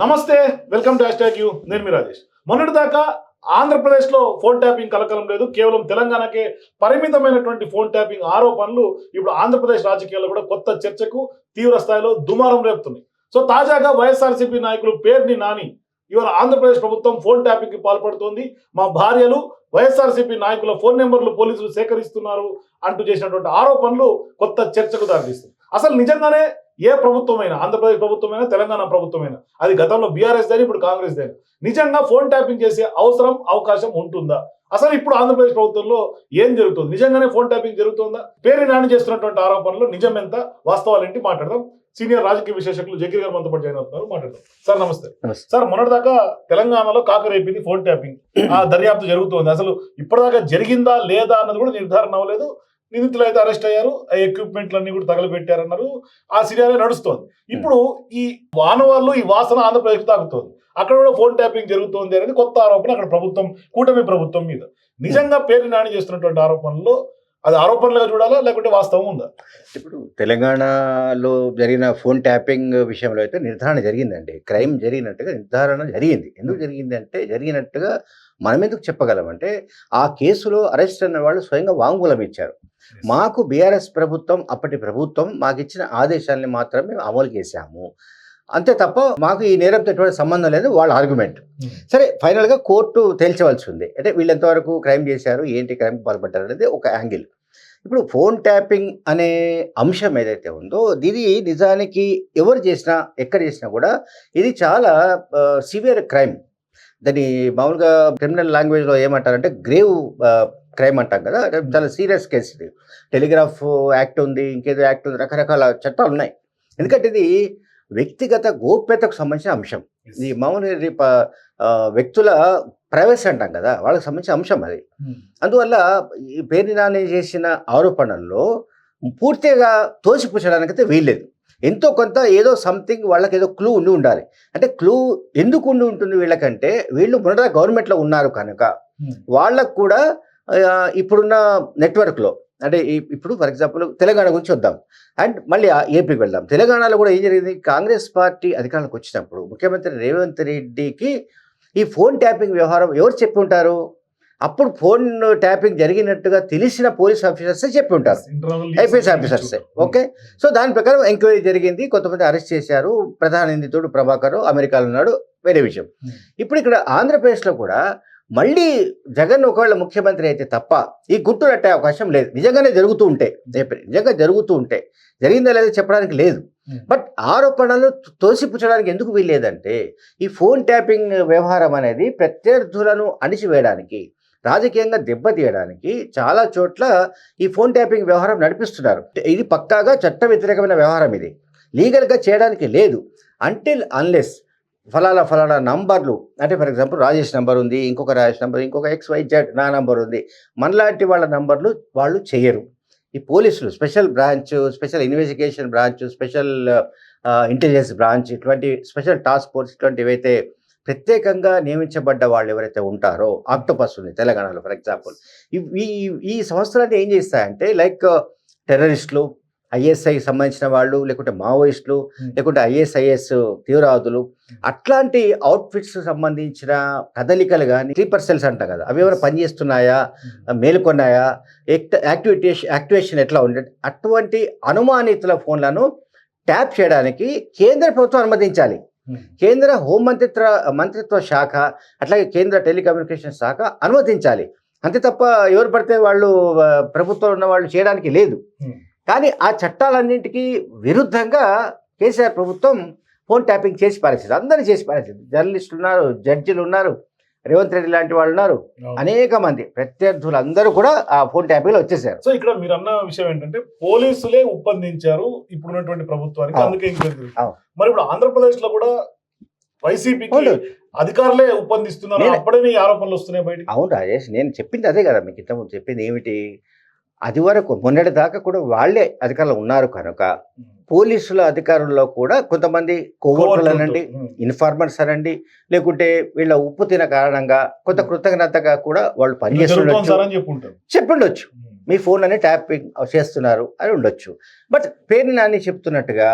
నమస్తే welcome to hash you. నేను మీ రాజేష్. మొన్నటి దాకా ఆంధ్రప్రదేశ్లో ఫోన్ ట్యాపింగ్ కలకలం లేదు. కేవలం తెలంగాణకే పరిమితమైనటువంటి ఫోన్ ట్యాపింగ్ ఆరోపణలు ఇప్పుడు ఆంధ్రప్రదేశ్ రాజకీయాల్లో కూడా కొత్త చర్చకు తీవ్ర స్థాయిలో దుమారం రేపుతున్నాయి. సో తాజాగా వైఎస్ఆర్సీపీ నాయకులు పేర్ని నాని ఇవాళ ఆంధ్రప్రదేశ్ ప్రభుత్వం ఫోన్ ట్యాపింగ్కి పాల్పడుతోంది. మా భార్యలు వైఎస్ఆర్సీపీ నాయకుల ఫోన్ నెంబర్లు పోలీసులు సేకరిస్తున్నారు అంటూ చేసినటువంటి ఆరోపణలు కొత్త చర్చకు దారితీస్తుంది అసలు నిజంగానే ఏ ప్రభుత్వమైనా ఆంధ్రప్రదేశ్ ప్రభుత్వమైనా తెలంగాణ ప్రభుత్వమైనా అది గతంలో బీఆర్ఎస్ దేని ఇప్పుడు కాంగ్రెస్ దేని. నిజంగా ఫోన్ ట్యాపింగ్ చేసే అవసరం అవకాశం ఉంటుందా? అసలు ఇప్పుడు ఆంధ్రప్రదేశ్ ప్రభుత్వంలో ఏం జరుగుతుంది? నిజంగానే ఫోన్ ట్యాపింగ్ జరుగుతుందా? పేరు నాని చేస్తున్నటువంటి ఆరోపణలు నిజం ఎంత? వాస్తవాలు ఏంటి? మాట్లాడదాం. సీనియర్ రాజకీయ విశ్లేషకులు జగీర్ గారు మనతో పాటు జాయిన్ అవుతున్నారు. మాట్లాడదాం. సార్ నమస్తే. సార్ మొన్నటిదాకా తెలంగాణలో కాకరేపింది ఫోన్ ట్యాపింగ్. ఆ దర్యాప్తు జరుగుతోంది. అసలు ఇప్పటిదాకా జరిగిందా లేదా అన్నది కూడా నిర్ధారణ అవ్వలేదు. నిందితులు అయితే అరెస్ట్ అయ్యారు. ఆ ఎక్విప్మెంట్లన్నీ కూడా తగలబెట్టారన్నారు. ఆ సిరియాలో నడుస్తోంది. ఇప్పుడు ఈ వానవాళ్ళు ఈ వాసన ఆంధ్రప్రదేశ్ తాకుతోంది. అక్కడ కూడా ఫోన్ ట్యాపింగ్ జరుగుతోంది అనేది కొత్త ఆరోపణ అక్కడ ప్రభుత్వం కూటమి ప్రభుత్వం మీద. నిజంగా పేరు నాని చేస్తున్నటువంటి ఆరోపణలో అది ఆరోపణలుగా చూడాలా? లేకుంటే వాస్తవం ఉందా? ఇప్పుడు తెలంగాణలో జరిగిన ఫోన్ ట్యాపింగ్ విషయంలో అయితే నిర్ధారణ జరిగిందండి. క్రైమ్ జరిగినట్టుగా నిర్ధారణ జరిగింది. ఎందుకు జరిగింది అంటే జరిగినట్టుగా మనం ఎందుకు చెప్పగలం అంటే ఆ కేసులో అరెస్ట్ అయిన వాళ్ళు స్వయంగా వాంగ్మూలం ఇచ్చారు. మాకు బీఆర్ఎస్ ప్రభుత్వం అప్పటి ప్రభుత్వం మాకు ఇచ్చిన ఆదేశాలని మాత్రమే అమలు చేశాము. అంతే తప్ప మాకు ఈ నేరంతో ఎటువంటి సంబంధం లేదు వాళ్ళ ఆర్గ్యుమెంట్ సరే ఫైనల్గా కోర్టు తేల్చవలసి ఉంది అంటే వీళ్ళు ఎంతవరకు క్రైమ్ చేశారు ఏంటి క్రైమ్ పాల్పడ్డారు అనేది ఒక యాంగిల్. ఇప్పుడు ఫోన్ ట్యాపింగ్ అనే అంశం ఏదైతే ఉందో ఇది నిజానికి ఎవరు చేసినా ఎక్కడ చేసినా కూడా ఇది చాలా సివియర్ క్రైమ్. దాన్ని మామూలుగా క్రిమినల్ లాంగ్వేజ్లో ఏమంటారంటే గ్రేవ్ క్రైమ్ అంటాం కదా చాలా సీరియస్ కేసు ఇది టెలిగ్రాఫ్ యాక్ట్ ఉంది ఇంకేదో యాక్ట్ ఉంది రకరకాల చట్టాలు ఉన్నాయి. ఎందుకంటే ఇది వ్యక్తిగత గోప్యతకు సంబంధించిన అంశం. ఇది మామూలుగా ఆ, వ్యక్తుల ప్రైవసీ అంటాం కదా వాళ్ళకి సంబంధించిన అంశం అది. అందువల్ల ఈ పేరు నాని చేసిన ఆరోపణల్లో పూర్తిగా తోసిపుచ్చడానికైతే వీల్లేదు. ఎంతో కొంత ఏదో సంథింగ్ వాళ్ళకి ఏదో క్లూ ఉండి ఉండాలి. అంటే క్లూ ఎందుకు ఉండి ఉంటుంది వీళ్ళకంటే వీళ్ళు మొదట గవర్నమెంట్లో ఉన్నారు కనుక. వాళ్ళకు కూడా ఇప్పుడున్న నెట్వర్క్లో అంటే ఇప్పుడు ఫర్ ఎగ్జాంపుల్ తెలంగాణ గురించి వద్దాం అండ్ మళ్ళీ ఏపీకి వెళ్దాం. తెలంగాణలో కూడా ఏం జరిగింది? కాంగ్రెస్ పార్టీ అధికారంలోకి వచ్చినప్పుడు ముఖ్యమంత్రి రేవంత్ రెడ్డికి ఈ ఫోన్ ట్యాపింగ్ వ్యవహారం ఎవరు చెప్పి ఉంటారు? అప్పుడు ఫోన్ ట్యాపింగ్ జరిగినట్టుగా తెలిసిన పోలీస్ ఆఫీసర్సే చెప్పి ఉంటారు. IPS ఆఫీసర్సే okay? సో దాని ప్రకారం ఎంక్వైరీ జరిగింది. కొంతమంది అరెస్ట్ చేశారు. ప్రధాన నిందితుడు ప్రభాకర్ అమెరికాలో ఉన్నాడు. వేరే విషయం. Hmm. ఇప్పుడు ఇక్కడ ఆంధ్రప్రదేశ్లో కూడా మళ్ళీ జగన్ ఒకవేళ ముఖ్యమంత్రి అయితే తప్ప ఈ గుట్టు రట్టే అవకాశం లేదు. నిజంగానే జరుగుతూ ఉంటే నిజంగా జరుగుతూ ఉంటే జరిగిందా లేదా చెప్పడానికి లేదు. బట్ ఆరోపణలు తోసిపుచ్చడానికి ఎందుకు వీల్లేదంటే ఈ ఫోన్ ట్యాపింగ్ వ్యవహారం అనేది ప్రత్యర్థులను అణిచివేయడానికి రాజకీయంగా దెబ్బతీయడానికి చాలా చోట్ల ఈ ఫోన్ ట్యాపింగ్ వ్యవహారం నడిపిస్తున్నారు. ఇది పక్కాగా చట్ట వ్యతిరేకమైన వ్యవహారం ఇది. లీగల్గా చేయడానికి లేదు. అంటిల్ అన్లెస్ ఫలానా ఫలానా నంబర్లు. అంటే ఫర్ ఎగ్జాంపుల్ రాజేష్ నంబర్ ఉంది ఇంకొక రాజేష్ నంబర్ ఇంకొక ఎక్స్ వై జెడ్ నా నంబర్ ఉంది. మనలాంటి వాళ్ళ నంబర్లు వాళ్ళు చేయరు. ఈ పోలీసులు special branch special investigation branch special intelligence branch ఇటువంటి స్పెషల్ టాస్క్ ఫోర్స్ ఇటువంటివైతే ప్రత్యేకంగా నియమించబడ్డ వాళ్ళు ఎవరైతే ఉంటారో ఆక్టోపస్ ఉంది తెలంగాణలో ఫర్ ఎగ్జాంపుల్. ఈ ఈ సంస్థలన్నీ ఏం చేస్తాయంటే లైక్ టెర్రరిస్టులు ఐఎస్ఐ సంబంధించిన వాళ్ళు లేకుంటే మావోయిస్టులు లేకుంటే ఐఎస్ఐఎస్ తీవ్రవాదులు అట్లాంటి అవుట్ఫిట్స్ సంబంధించిన కదలికలు కానీ స్లీపర్ సెల్స్ అంటాం కదా అవి ఏమైనా పనిచేస్తున్నాయా మేలుకొన్నాయా యాక్టివిటేషన్ యాక్టివేషన్ ఎట్లా ఉండే అటువంటి అనుమానితుల ఫోన్లను ట్యాప్ చేయడానికి కేంద్ర ప్రభుత్వం అనుమతించాలి. కేంద్ర హోంమంత్రిత్వ మంత్రిత్వ శాఖ అట్లాగే కేంద్ర టెలికమ్యూనికేషన్ శాఖ అనుమతించాలి. అంతే తప్ప ఎవరు పడితే వాళ్ళు ప్రభుత్వంలో ఉన్న వాళ్ళు చేయడానికి లేదు. కానీ ఆ చట్టాలన్నింటికి విరుద్ధంగా కేసీఆర్ ప్రభుత్వం ఫోన్ ట్యాపింగ్ చేసి పారేసింది. అందరూ చేసి పారేసింది. జర్నలిస్టులు ఉన్నారు జడ్జిలు ఉన్నారు రేవంత్ రెడ్డి లాంటి వాళ్ళు ఉన్నారు. అనేక మంది ప్రత్యర్థులు అందరూ కూడా ఆ ఫోన్ ట్యాపింగ్లో వచ్చేసారు. సో ఇక్కడ మీరు అన్న విషయం ఏంటంటే పోలీసులే ఒప్పందించారు ఇప్పుడున్నటువంటి ప్రభుత్వానికి. అందుకే. మరి ఇప్పుడు ఆంధ్రప్రదేశ్లో కూడా అవును. అధికారులే ఒప్పందిస్తున్నారు. నేను- అప్పుడే ఆరోపణలు వస్తున్నాయి బయటికి? అవును రాజేష్ నేను చెప్పింది అదే కదా మీకు ఇంతకుముందు చెప్పింది ఏమిటి? అది వరకు మొన్నటి దాకా కూడా వాళ్ళే అధికారులు ఉన్నారు కనుక పోలీసుల అధికారుల్లో కూడా కొంతమంది కోవర్టులు అనండి ఇన్ఫార్మర్స్ అనండి లేకుంటే వీళ్ళ ఉప్పు తిన కారణంగా కొంత కృతజ్ఞతగా కూడా వాళ్ళు పనిచేస్తుండొచ్చు. చెప్పుండొచ్చు మీ ఫోన్ అని ట్యాపింగ్ చేస్తున్నారు అని ఉండొచ్చు. బట్ పేరు నాని చెప్తున్నట్టుగా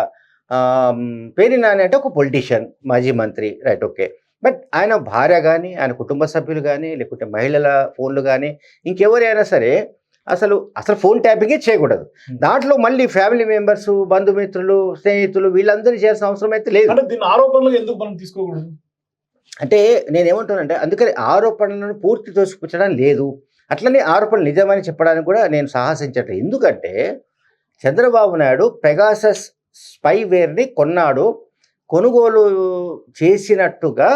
పేరి నాని అంటే ఒక పొలిటీషియన్ మాజీ మంత్రి రైట్ ఓకే. బట్ ఆయన భార్య కానీ ఆయన కుటుంబ సభ్యులు కానీ లేకుంటే మహిళల ఫోన్లు కానీ ఇంకెవరైనా సరే అసలు అసలు ఫోన్ ట్యాపింగే చేయకూడదు. దాంట్లో మళ్ళీ ఫ్యామిలీ మెంబర్స్ బంధుమిత్రులు స్నేహితులు వీళ్ళందరూ చేయాల్సిన అవసరం అయితే లేదు. అంటే దీని ఆరోపణలు ఎందుకు మనం తీసుకోకూడదు? అంటే నేనేమంటానంటే అందుకని ఆరోపణలను పూర్తి తోసిపుచ్చడం లేదు. అట్లనే ఆరోపణలు నిజమని చెప్పడానికి కూడా నేను సాహసించట్లేదు. ఎందుకంటే చంద్రబాబు నాయుడు పెగాసస్ స్పైవేర్ని కొన్నాడు. కొనుగోలు చేసినట్టుగా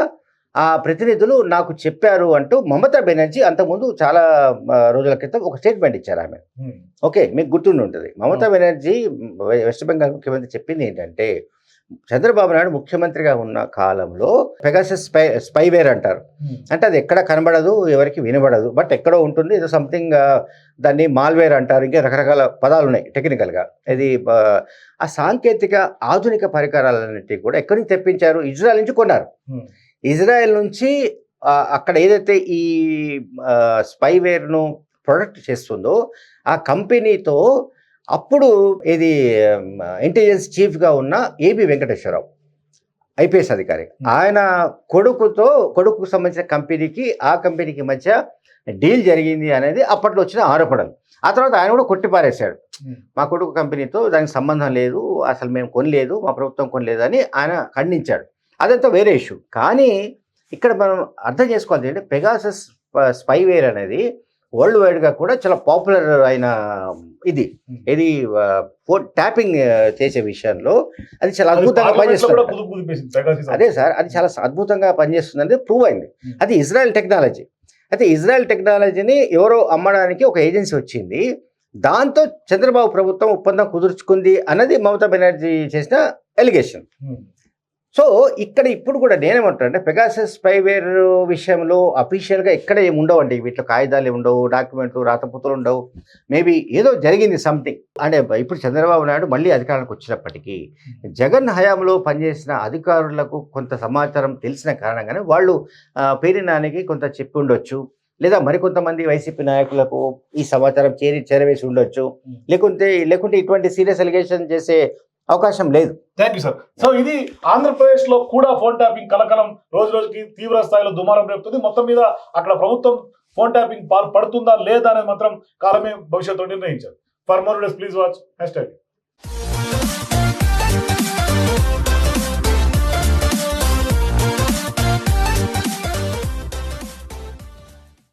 ఆ ప్రతినిధులు నాకు చెప్పారు అంటూ మమతా బెనర్జీ అంతకుముందు చాలా రోజుల క్రితం ఒక స్టేట్మెంట్ ఇచ్చారు ఆమె. ఓకే మీకు గుర్తుండి ఉంటుంది మమతా బెనర్జీ వెస్ట్ బెంగాల్ ముఖ్యమంత్రి చెప్పింది ఏంటంటే చంద్రబాబు నాయుడు ముఖ్యమంత్రిగా ఉన్న కాలంలో పెగాసస్ స్పై స్పైవేర్ అంటారు. అంటే అది ఎక్కడ కనబడదు ఎవరికి వినబడదు బట్ ఎక్కడో ఉంటుంది. ఏదో సంథింగ్ దాన్ని మాల్వేర్ అంటారు. ఇంకా రకరకాల పదాలు ఉన్నాయి టెక్నికల్గా. ఇది ఆ, సాంకేతిక ఆధునిక పరికరాలన్నిటి కూడా ఎక్కడి నుంచి తెప్పించారు? ఇజ్రాయెల్ నుంచి కొన్నారు. ఇజ్రాయెల్ నుంచి అక్కడ ఏదైతే ఈ స్పైవేర్ను ప్రొడక్ట్ చేస్తుందో ఆ కంపెనీతో అప్పుడు ఇది ఇంటెలిజెన్స్ చీఫ్గా ఉన్న ఏబి వెంకటేశ్వరరావు ఐపీఎస్ అధికారి. ఆయన కొడుకుతో కొడుకుకు సంబంధించిన కంపెనీకి ఆ కంపెనీకి మధ్య డీల్ జరిగింది అనేది అప్పట్లో వచ్చిన ఆరోపణలు ఆ తర్వాత ఆయన కూడా కొట్టిపారేశాడు. మా కొడుకు కంపెనీతో దానికి సంబంధం లేదు అసలు మేము కొనలేదు మా ప్రభుత్వం కొనలేదు అని ఆయన ఖండించాడు అదంతా వేరే ఇష్యూ కానీ ఇక్కడ మనం అర్థం చేసుకోవాలి ఏంటంటే పెగాసస్ స్పైవేర్ అనేది వరల్డ్ వైడ్గా కూడా చాలా పాపులర్ అయిన ఇది. ఇది ఫోన్ ట్యాపింగ్ చేసే విషయంలో అది చాలా అది అద్భుతంగా పనిచేస్తుంది. అదే సార్ అది చాలా అద్భుతంగా పనిచేస్తుంది అనేది ప్రూవ్ అయింది. అది ఇజ్రాయెల్ టెక్నాలజీ అయితే ఇజ్రాయెల్ టెక్నాలజీని ఎవరో అమ్మడానికి ఒక ఏజెన్సీ వచ్చింది. దాంతో చంద్రబాబు ప్రభుత్వం ఒప్పందం కుదుర్చుకుంది అన్నది మమతా బెనర్జీ చేసిన ఎలిగేషన్ సో ఇక్కడ ఇప్పుడు కూడా నేనేమంటాను అంటే పెగాసస్ స్పైవేర్ విషయంలో అఫీషియల్గా ఎక్కడ ఏమి ఉండవండి? వీటిలో కాగితాలు ఉండవు డాక్యుమెంట్లు రాతపుతులు ఉండవు. మేబీ ఏదో జరిగింది సంథింగ్ అంటే ఇప్పుడు చంద్రబాబు నాయుడు మళ్ళీ అధికారానికి వచ్చినప్పటికీ జగన్ హయాంలో పనిచేసిన అధికారులకు కొంత సమాచారం తెలిసిన కారణంగానే వాళ్ళు ఆ, పేరు నానికి కొంత చెప్పి ఉండొచ్చు. లేదా మరికొంతమంది వైసీపీ నాయకులకు ఈ సమాచారం చేరి చేరవేసి ఉండొచ్చు. లేకుంటే లేకుంటే ఇటువంటి సీరియస్ అలిగేషన్ చేసే అవకాశం లేదు. థ్యాంక్ యూ సార్ సో ఇది ఆంధ్రప్రదేశ్లో కూడా ఫోన్ ట్యాపింగ్ కలకలం రోజు రోజుకి తీవ్ర స్థాయిలో దుమారం రేపుతుంది. మొత్తం మీద అక్కడ ప్రభుత్వం ఫోన్ ట్యాపింగ్ పాల్ పడుతుందా లేదా అనేది మాత్రం కాలమే భవిష్యత్తు నిర్ణయించారు for more please watch hashtag